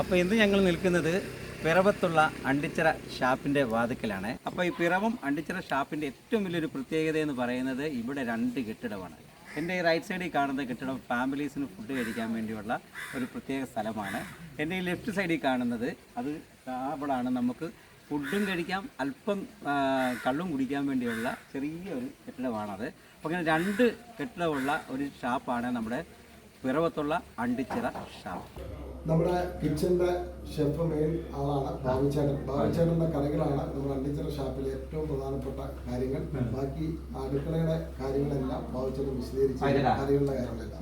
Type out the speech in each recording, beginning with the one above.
അപ്പോൾ ഇന്ന് ഞങ്ങൾ നിൽക്കുന്നത് പിറവത്തുള്ള അണ്ടിച്ചിറ ഷാപ്പിന്റെ വാതിക്കലാണ്. അപ്പോൾ ഈ പിറവം അണ്ടിച്ചിറ ഷാപ്പിന്റെ ഏറ്റവും വലിയൊരു പ്രത്യേകത എന്ന് പറയുന്നത് ഇവിടെ രണ്ട് കെട്ടിടമാണ്. എന്റെ ഈ റൈറ്റ് സൈഡിൽ കാണുന്ന കെട്ടിടം ഫാമിലീസിന് ഫുഡ് കഴിക്കാൻ വേണ്ടിയുള്ള ഒരു പ്രത്യേക സ്ഥലമാണ്. എന്റെ ഈ ലെഫ്റ്റ് സൈഡിൽ കാണുന്നത് അത് അവിടാണ് നമുക്ക് ഫുഡും കഴിക്കാം അല്പം കള്ളും കുടിക്കാൻ വേണ്ടിയുള്ള ചെറിയ ഒരു കെട്ടിടമാണത്. അപ്പോൾ അങ്ങനെ രണ്ട് കെട്ടിടമുള്ള ഒരു ഷാപ്പാണ് നമ്മുടെ പിറവത്തുള്ള അണ്ടിച്ചിറ ഷാപ്പ്. നമ്മുടെ കിച്ചന്റെ ഷെഫ് മെയിൻ ആളാണ് ബാബുചേട്ടൻ ബാബുചേട്ടന്റെ കറികളാണ് നമ്മുടെ അണ്ടിച്ചിറ ഷാപ്പിലെ ഏറ്റവും പ്രധാനപ്പെട്ട കാര്യങ്ങൾ. ബാക്കി അടുക്കളയുടെ കാര്യങ്ങളെല്ലാം ബാബുചേട്ടൻ വിശദീകരിച്ച്. കറികളുടെ കാര്യങ്ങളെല്ലാം.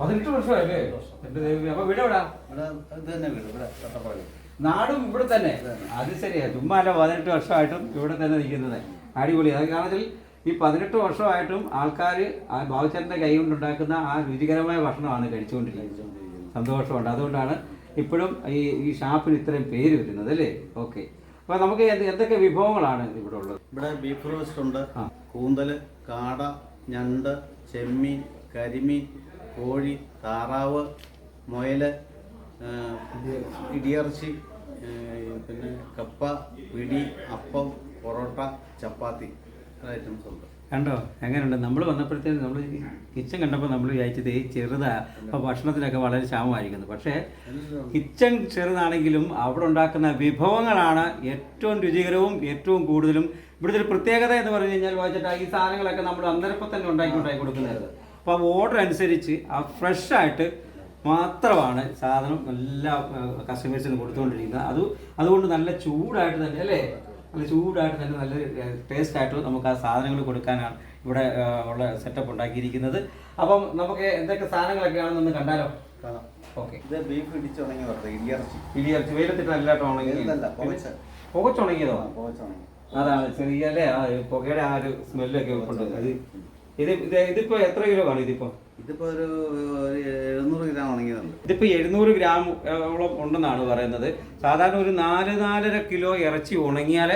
പതിനെട്ട് വർഷമായല്ലേ? എന്റെ ദൈവമേ അപ്പൊ വീട് എവിടാ? ഇവിടെ ഇത് തന്നെ വീട്, ഇവിടെ തൊട്ടപ്പുറം. നാടും ഇവിടെ തന്നെ. അത് ശരിയാ. ചുമ്മാ അല്ല പതിനെട്ട് വർഷമായിട്ടും ഇവിടെ തന്നെ നിൽക്കുന്നത്. അടിപൊളി. അത് കാരണം ഈ പതിനെട്ട് വർഷമായിട്ടും ആൾക്കാർ ആ ബാബുച്ചേട്ടന്റെ കൈ കൊണ്ടുണ്ടാക്കുന്ന ആ രുചികരമായ ഭക്ഷണമാണ് കഴിച്ചുകൊണ്ടിരിക്കുന്നത്. സന്തോഷമുണ്ട്. അതുകൊണ്ടാണ് ഇപ്പോഴും ഈ ഈ ഷാപ്പിന് ഇത്രയും പേര് വരുന്നത് അല്ലേ? ഓക്കെ. അപ്പോൾ നമുക്ക് എന്ത് എന്തൊക്കെ വിഭവങ്ങളാണ് ഇവിടെ ഉള്ളത്? ഇവിടെ ബീഫ് റോസ്റ്റ് ഉണ്ട്. കൂന്തൽ കാട ഞണ്ട് ചെമ്മീൻ കരിമീൻ കോഴി താറാവ് മുയൽ ഇടിയറച്ചി പിന്നെ കപ്പ പിടി അപ്പം പൊറോട്ട ചപ്പാത്തി. കണ്ടോ? എങ്ങനെയുണ്ട്? നമ്മൾ വന്നപ്പോഴത്തേക്കും നമ്മൾ കിച്ചൺ കണ്ടപ്പോൾ നമ്മൾ വിചാരിച്ചത് ഈ ചെറുതാ. അപ്പോൾ ഭക്ഷണത്തിനൊക്കെ വളരെ ക്ഷാമമായിരിക്കുന്നു. പക്ഷേ കിച്ചൺ ചെറുതാണെങ്കിലും അവിടെ ഉണ്ടാക്കുന്ന വിഭവങ്ങളാണ് ഏറ്റവും രുചികരവും ഏറ്റവും കൂടുതലും. ഇവിടുത്തെ ഒരു പ്രത്യേകത എന്ന് പറഞ്ഞു കഴിഞ്ഞാൽ വായിച്ചിട്ട് ഈ സാധനങ്ങളൊക്കെ നമ്മൾ അന്നേരപ്പം തന്നെ ഉണ്ടാക്കി ഉണ്ടാക്കി കൊടുക്കുന്നത്. അപ്പോൾ ആ ഓർഡർ അനുസരിച്ച് ആ ഫ്രഷായിട്ട് മാത്രമാണ് സാധനം എല്ലാ കസ്റ്റമേഴ്സിനും കൊടുത്തുകൊണ്ടിരിക്കുന്നത്. അത് അതുകൊണ്ട് നല്ല ചൂടായിട്ട് തന്നെ അല്ലേ? നല്ല ചൂടായിട്ട് തന്നെ നല്ല ടേസ്റ്റ് ആയിട്ട് നമുക്ക് ആ സാധനങ്ങൾ കൊടുക്കാനാണ് ഇവിടെ ഉള്ള സെറ്റപ്പ് ഉണ്ടാക്കിയിരിക്കുന്നത്. അപ്പം നമുക്ക് എന്തൊക്കെ സാധനങ്ങളൊക്കെയാണെന്നൊന്ന് കണ്ടാലോ? കാണാം. ഓക്കെ ഇത് ബീഫ് ഇടിച്ചുണങ്ങി വറുത്തത് ഇടിയറച്ചി ഇടിയറച്ച് വെയിലത്തിട്ട് നല്ലതായിട്ട് ഉണങ്ങി. പുകച്ചുണങ്ങിയതോ? അതാണ് ചെറിയ അല്ലേ? ആ ഒരു പുകയുടെ ആ ഒരു സ്മെല്ലൊക്കെ ഉണ്ട് അത് ഇത് ഇത് ഇതിപ്പോ എത്ര കിലോ ആണ് ഇതിപ്പോ? ഇതിപ്പോ ഒരു എഴുന്നൂറ് ഗ്രാം ഉണങ്ങിയതുണ്ട് ഇതിപ്പോ എഴുന്നൂറ് ഗ്രാം ഓളം ഉണ്ടെന്നാണ് പറയുന്നത്. സാധാരണ ഒരു നാല് നാലര കിലോ ഇറച്ചി ഉണങ്ങിയാൽ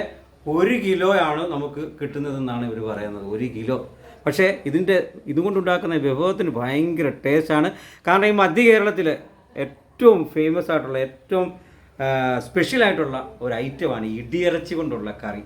ഒരു ആണ് നമുക്ക് കിട്ടുന്നതെന്നാണ് ഇവർ പറയുന്നത്. ഒരു കിലോ. പക്ഷേ ഇതിന്റെ ഇതുകൊണ്ടുണ്ടാക്കുന്ന വിഭവത്തിന് ഭയങ്കര ടേസ്റ്റാണ് കാരണം ഈ മധ്യ കേരളത്തിൽ ഏറ്റവും ഫേമസ് ആയിട്ടുള്ള ഏറ്റവും സ്പെഷ്യലായിട്ടുള്ള ഒരു ഐറ്റമാണ് ഇടിയിറച്ചി കൊണ്ടുള്ള കറി.